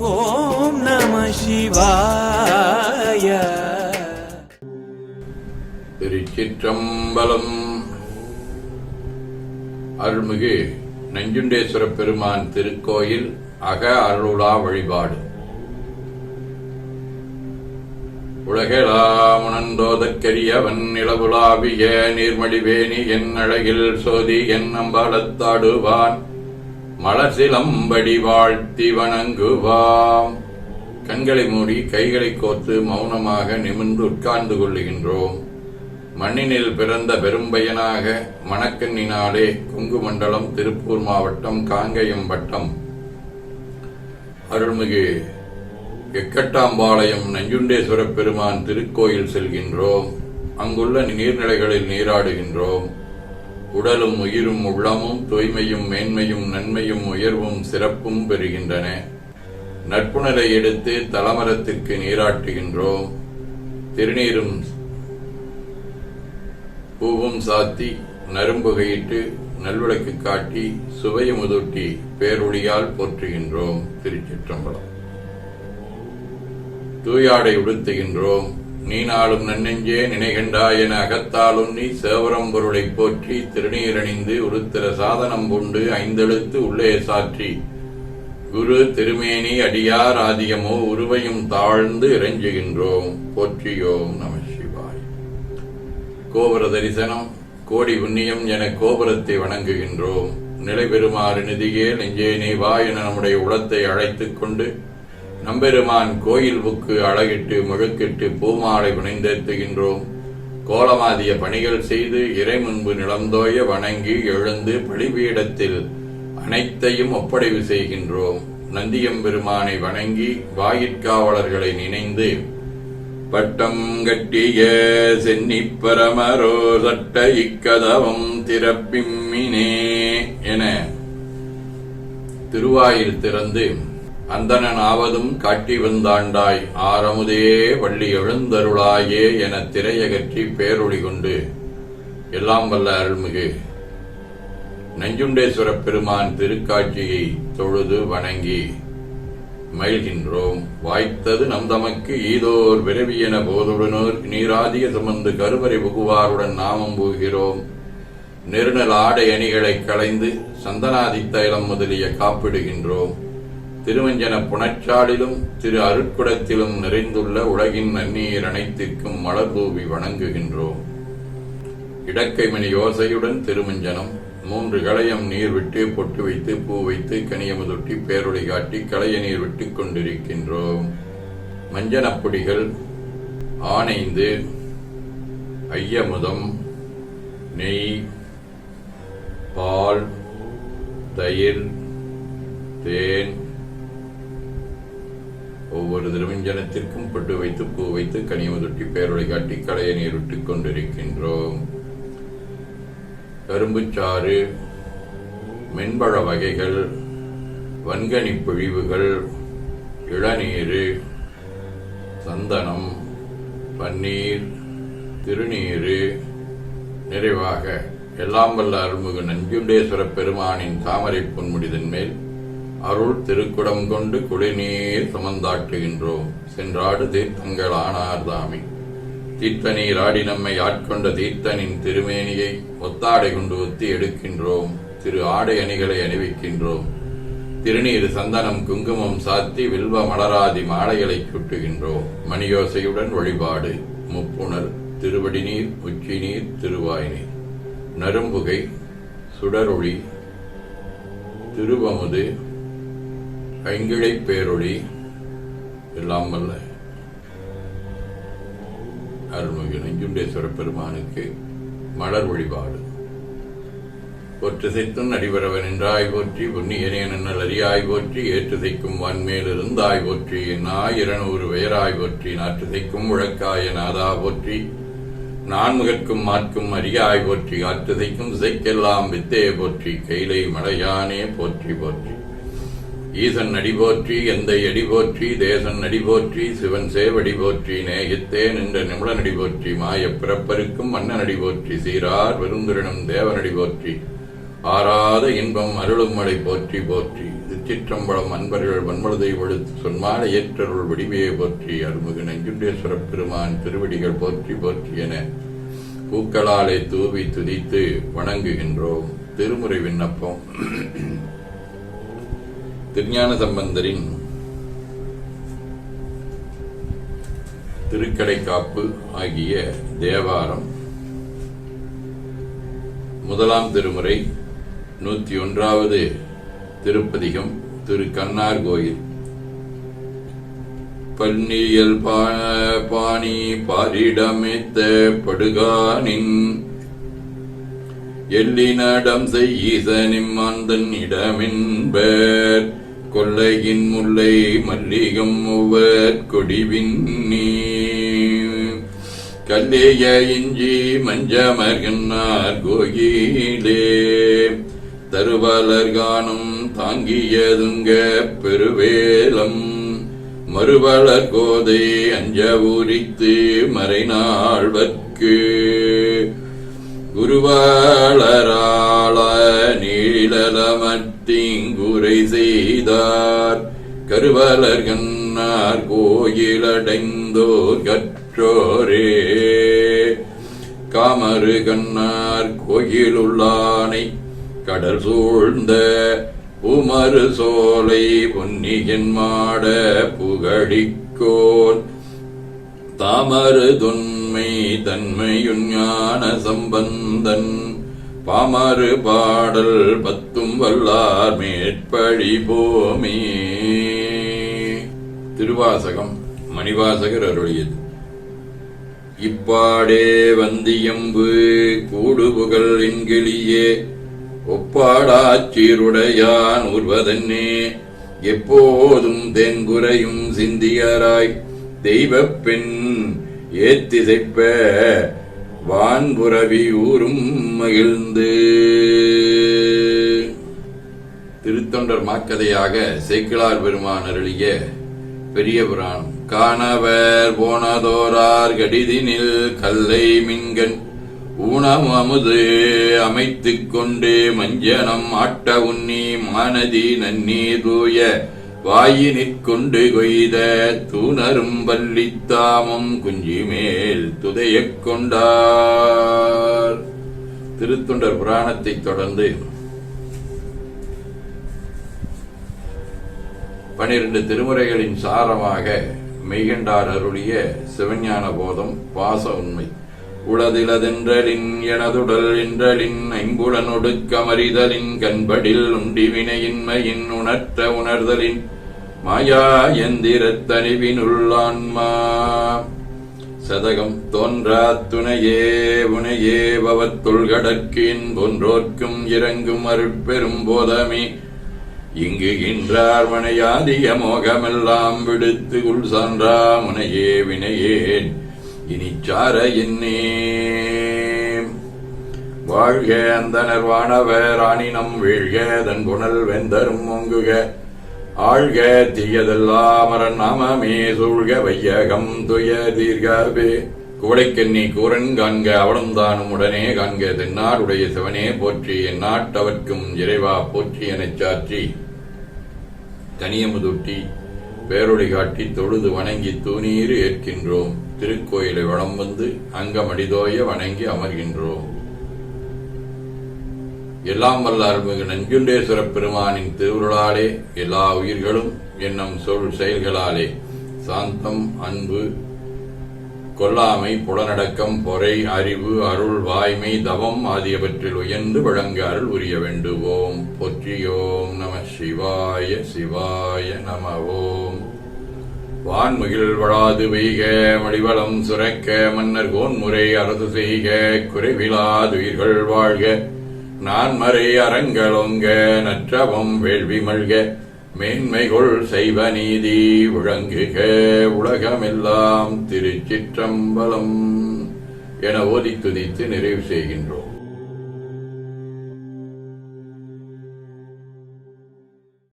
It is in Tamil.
ஓம் நம சிவாய. திருச்சிற்றம்பலம். அருள்மிகு நஞ்சுண்டேஸ்வர பெருமான் திருக்கோயில் அக அருளா வழிபாடு. உலகெலாமுணந்தோதற்கரியவன் நிலவுலாவிய நீர்மடிவேணி என் அழகில் சோதி என் அம்பாலத்தாடுவான் மலசிலம்படி வாழ்த்தி வணங்குவாம். கண்களை மூடி கைகளை கோர்த்து மௌனமாக நிமிர்ந்து உட்கார்ந்து கொள்ளுகின்றோம். மண்ணினில் பிறந்த பெரும்பயனாக மணக்கண்ணினாலே கொங்கு மண்டலம் திருப்பூர் மாவட்டம் காங்கயம் வட்டம். அருள்மிகு எக்கட்டாம்பாளையம் நஞ்சுண்டேஸ்வர பெருமான் திருக்கோயில் செல்கின்றோம். அங்குள்ள நீர்நிலைகளில் நீராடுகின்றோம். உடலும் உயிரும் உள்ளமும் தூய்மையும் மேன்மையும் நன்மையும் உயர்வும் சிறப்பும் பெறுகின்றன. நட்புணரை எடுத்து தலமரத்திற்கு நீராட்டுகின்றோம். திருநீரும் பூவும் சாத்தி நரும்புகையிட்டு நல்விளக்கு காட்டி சுவையமுதூட்டி பேரொழியால் போற்றுகின்றோம். திருச்சிற்றம்பலம். தூயாடை உடுத்துகின்றோம். நீ நாளும் நன்னெஞ்சே நினைகண்டாய் என அகத்தாலும் நீ சேவரம் பொருளை போற்றி திருநீரணிந்து உருத்திர சாதனம் கொண்டு ஐந்தெழுத்து உள்ளே சாற்றி. குரு திருமேனி அடியார் ஆதியமோ உருவையும் தாழ்ந்து இறைஞ்சுகின்றோம். போற்றியோம் நம சிவாய். கோபுர தரிசனம் கோடி புண்ணியம் என கோபுரத்தை வணங்குகின்றோம். நிலை பெறுமாறு நிதியே நெஞ்சே நீ வா என நம்முடைய உளத்தை அழைத்துக் கொண்டு நம்பெருமான் கோயில் புக்கு அழகிட்டு முழுக்கிட்டு பூமாலை புனைந்தேத்துகின்றோம் கோலமாதிய பணிகள் செய்து இறை முன்பு நிலந்தோய வணங்கி எழுந்து பழிபீடத்தில் அனைத்தையும் ஒப்படைவு செய்கின்றோம். நந்தியம்பெருமானை வணங்கி வாயிற்காவலர்களை நினைந்து பட்டம் கட்டிய சென்னி பரமரோ சட்ட இக்கதவம் திறப்பிம்மினே என திருவாயில் திறந்து அந்தணன் ஆவதும் காட்டி வந்தாண்டாய் ஆரமுதே வள்ளி எழுந்தருளாயே என திரையகற்றி பேரொழி கொண்டு எல்லாம் வல்ல அருள்மிகு. நஞ்சுண்டேஸ்வரப் பெருமான் திருக்காட்சியை தொழுது வணங்கி மயில்கின்றோம் வாய்த்தது நம் தமக்கு ஈதோர் விரவியன போதுடனோர் நீராதிய சுமந்து கருவறை புகுவாருடன் நாமம் போகிறோம் நெருநல் ஆடை அணிகளை களைந்து சந்தனாதி தைலம் முதலிய காப்பிடுகின்றோம். திருவஞ்சன புனச்சாலிலும் திரு அருட்குடத்திலும் நிறைந்துள்ள உலகின் நன்னீர் அனைத்திற்கும் மலர் வணங்குகின்றோம். இடக்கைமணி யோசையுடன் திருமஞ்சனம் மூன்று களையம் நீர் விட்டு பொட்டு வைத்து பூ வைத்து கனியமுதொட்டி பேரொளி காட்டி களைய நீர் விட்டு கொண்டிருக்கின்றோம். மஞ்சனப்பொடிகள் ஆனைந்து ஐயமுதம் நெய் பால் தயிர் தேன் ஒவ்வொரு திருமஞ்சனத்திற்கும் பொட்டு வைத்து பூ வைத்து கனியமுதொட்டி பேரொழி காட்டி கடையை நீருட்டிக் கொண்டிருக்கின்றோம். கரும்புச்சாறு மென்பழ வகைகள் வன்கனி பொழிவுகள் இளநீர் சந்தனம் பன்னீர் திருநீர் நிறைவாக எல்லாம் வல்ல அருள்மிகு நஞ்சுண்டேஸ்வர பெருமானின் தாமரை பொன்முடிதன் மேல் அருள் திருக்குடம் கொண்டு குடிநீர் சமந்தாட்டுகின்றோம் சென்றாடு தீர்த்தங்கள் ஆனார்தாமி தீர்த்தநீர் ஆடி நம்மை ஆட்கொண்ட தீர்த்தனின் திருமேனியை ஒத்தாடை கொண்டு ஒத்தி எடுக்கின்றோம். திரு ஆடை அணிகளை அணிவிக்கின்றோம். திருநீர் சந்தனம் குங்குமம் சாத்தி வில்வ மலராதி மாலைகளை சுட்டுகின்றோம் மணியோசையுடன் வழிபாடு. முப்புணர் திருவடி நீர் உச்சி நீர் திருவாய் நீர் நரும்புகை சுடரொளி திருவமுது ஐங்கிழை பேரொழி எல்லாம் வல்ல அருள்மிகு நெஞ்சுண்டேஸ்வர பெருமானுக்கு மலர் வழிபாடு. ஒற்றுசைத்தும் நடிபரவன் என்றாய் போற்றி புண்ணியனே நன்னல் அறியாய் போற்றி ஏற்றுசைக்கும் வான்மேல் இருந்தாய் போற்றி நாய் இருநூறு பெயராய் போற்றி நாற்றுசைக்கும் உழக்காய நாதா போற்றி நான்முகற்கும் மாற்கும் அறியாய் போற்றி ஆற்றுசைக்கும் இசைக்கெல்லாம் வித்தே போற்றி கைலை மலையானே போற்றி போற்றி. ஈசன் அடிபோற்றி எந்தை அடிபோற்றி தேசன் அடிபோற்றி சிவன் சேவடி போற்றி நேயத்தே நின்ற நிமிடனடி போற்றி மாயப் பிறப்பருக்கும் மன்னனடி போற்றி சீரார் பெருந்துரிடம் தேவனடி போற்றி ஆறாத இன்பம் அருளும் மழை போற்றி போற்றி திருச்சிற்றம்பலம் அன்பர்கள் வன்மனதை ஒழுத்து சொன்மால ஏற்றருள் வடிவையை போற்றி அருள்மிகு நஞ்சுண்டேஸ்வரப் பெருமான் திருவடிகள் போற்றி போற்றி என பூக்களாலே தூவி துதித்து வணங்குகின்றோம். திருமுறை விண்ணப்பம். திருஞான சம்பந்தரின் திருக்கடைக்காப்பு ஆகிய தேவாரம் முதலாம் திருமுறை நூத்தி ஒன்றாவது திருப்பதிகம் திரு. கண்ணார் கோயில். பன்னியல் பா- பாணி பாரிடமைத்த படுகானின் எல்லினடம் செய்யீசனிம் அந்தன் இடமின்பர். கொல்லையின் முல்லை மல்லிகம் ஒவ்வர் கொடிவின்னி கல்லேய இஞ்சி மஞ்சமர்கன்னார் கோயிலே. தருவலர் காணும் தாங்கியதுங்க பெருவேலம். மறுவளர் கோதை அஞ்ச ஊரித்து மறைநாள்வர்க்கு. குருவாளரா நீளலமத்திங்குரை செய்தார். கருவலர் கண்ணார் கோயிலடைந்தோர் கற்றோரே. காமரு கண்ணார் கோயிலுள்ளானை கடல் சூழ்ந்த பூமரு சோலை பொன்னியன் மாட புகழிக்கோன். தாமரு தொன்மை தன்மையுஞான சம்பந்தன் பாமறு பாடல் பத்தும் வல்லார் மேற்பழி போமே. திருவாசகம் மணிவாசகர் அருளியது. இப்பாடே வந்தியம்பு கூடுபுகள் என்கிளியே ஒப்பாடாச்சீருடையான் உர்வதன்னே எப்போதும் தென்குறையும் சிந்தியராய் தெய்வப் பெண் ஏத்திசைப்ப வான்புறவி ஊரும் மகிழ்ந்து. திருத்தொண்டர் மாக்கதையாக சேக்கிழார் பெருமான் அருளிய பெரிய புராணம் காணவர் போனதோரார் கடிதினில் கல்லை மின்கண் ஊனம் அமுது அமைத்துக் கொண்டு மஞ்சனம் ஆட்ட உண்ணி மானதி நன்னீர் தூய வாயினிற்கொண்டு கொய்த தூணரும் பள்ளித்தாமும் குஞ்சி மேல் துதையக் கொண்டார். திருத்தொண்டர் புராணத்தைத் தொடர்ந்து பனிரெண்டு திருமுறைகளின் சாரமாக மெய்கண்டார் அருளிய சிவஞான போதம் பாச உண்மை. உளதிலதென்றலின் எனதுடல் என்றலின் ஐம்புடன் ஒடுக்கமறிதலின் கண்படில் உண்டிவினையின்மையின் உணர்த்த உணர்தலின் மாயா எந்திரத்தனிவினுள்ளான்மா சதகம் தோன்றா துணையே உனையே பவத்துள்கடற்கின் போன்றோர்க்கும் இறங்கும் அருட்பெரும் போதமே. இங்கு இன்றார் மனையாதிய மோகமெல்லாம் விடுத்து உள் சான்றா முனையே வினையேன். இனி சார என்னே வாழ்க அந்தனர் வானவர் ஆனினம் வீழ்க தன் புனல் வெந்தரும் ஒங்குக ஆழ்க தீயதெல்லாம் நாமமே சூழ்க வையகம் துய தீர்கவே கோடைக்கண்ணி கூரன் காண்க அவளும் தானும் உடனே காண்க தென்னாடுடைய சிவனே போற்றி என் நாட்டவர்க்கும் இறைவா போற்றி எனச் சாற்றி. தனியமுதுட்டி பேரொடி காட்டி தொழுது வணங்கி தூணீர் ஏற்கின்றோம். திருக்கோயிலை வளம் வந்து அங்கமடிதோய வணங்கி அமர்கின்றோம் எல்லாம் வல்ல அருள்மிகு நஞ்சுண்டேஸ்வர பெருமானின் திருவுருளாலே எல்லா உயிர்களும் என்னும் சொல் செயல்களாலே சாந்தம் அன்பு கொல்லாமை புலனடக்கம் பொறை அறிவு அருள் வாய்மை தவம் ஆகியவற்றில் உயர்ந்து வழங்க அருள் உரிய வேண்டுவோம். பொற்றியோம் நம சிவாய சிவாய நம ஓம். வான்முகில் வளாது வெய்க மடிவளம் சுரக்க மன்னர் கோன்முறை அரசு செய்க குறைவிலாதுயிர்கள் வாழ்க. நான்மறை அறங்களொங்க நற்றவம் வேள்வி மல்க. மேன்மைகொள் செய்வ நீதி விளங்குக உலகமெல்லாம் திருச்சிற்றம்பலம். என ஓதி துதித்து நிறைவு செய்கின்றோம்.